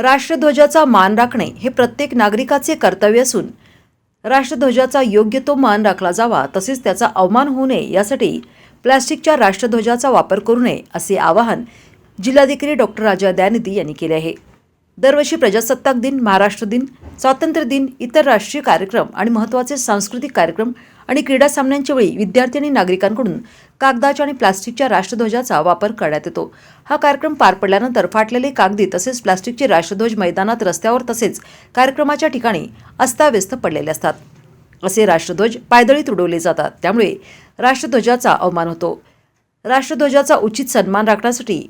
राष्ट्रध्वजाचा मान राखणे हे प्रत्येक नागरिकाचे कर्तव्य असून राष्ट्रध्वजाचा योग्य तो मान राखला जावा तसेच त्याचा अवमान होऊ नये यासाठी प्लॅस्टिकच्या राष्ट्रध्वजाचा वापर करू नये असे आवाहन जिल्हाधिकारी डॉक्टर राजा दयानिधी यांनी केले आहे. दरवर्षी प्रजासत्ताक दिन महाराष्ट्र दिन स्वातंत्र्य दिन इतर राष्ट्रीय कार्यक्रम आणि महत्त्वाचे सांस्कृतिक कार्यक्रम आणि क्रीडा सामन्यांच्या वेळी विद्यार्थी आणि नागरिकांकडून कागदाच्या आणि प्लास्टिकच्या राष्ट्रध्वजाचा वापर करण्यात येतो. हा कार्यक्रम पार पडल्यानंतर फाटलेले कागदी तसेच प्लास्टिकचे राष्ट्रध्वज मैदानात रस्त्यावर तसेच कार्यक्रमाच्या ठिकाणी अस्ताव्यस्त पडलेले असतात. असे राष्ट्रध्वज पायदळीत उडवले जातात. त्यामुळे राष्ट्रध्वजाचा अवमान होतो. राष्ट्रध्वजाचा उचित सन्मान राखण्यासाठी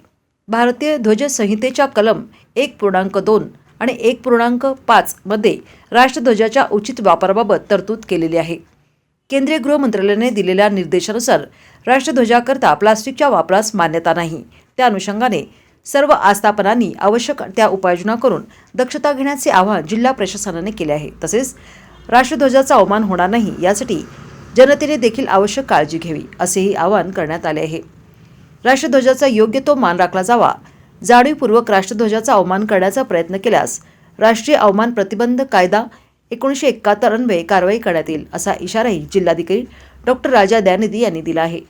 भारतीय ध्वजसंहितेच्या कलम एक पूर्णांक दोन आणि एक पूर्णांक पाचमध्ये राष्ट्रध्वजाच्या उचित वापराबाबत तरतूद केलेली आहे. केंद्रीय गृह मंत्रालयाने दिलेल्या निर्देशानुसार राष्ट्रध्वजाकरता प्लास्टिकच्या वापरास मान्यता नाही. त्या अनुषंगाने सर्व आस्थापनांनी आवश्यक त्या उपाययोजना करून दक्षता घेण्याचे आवाहन जिल्हा प्रशासनाने केले आहे. तसेच राष्ट्रध्वजाचा अवमान होणार नाही यासाठी जनतेने देखील आवश्यक काळजी घ्यावी असेही आवाहन करण्यात आले आहे. राष्ट्रध्वजाचा योग्य तो मान राखला जावा. जाणीवपूर्वक राष्ट्रध्वजाचा अवमान करण्याचा प्रयत्न केल्यास राष्ट्रीय अवमान प्रतिबंध कायदा एकोणीसशे एकाहत्तर अन्वये कारवाई करण्यात येईल असा इशाराही जिल्हाधिकारी डॉक्टर राजा दयानिधी यांनी दिला आहे.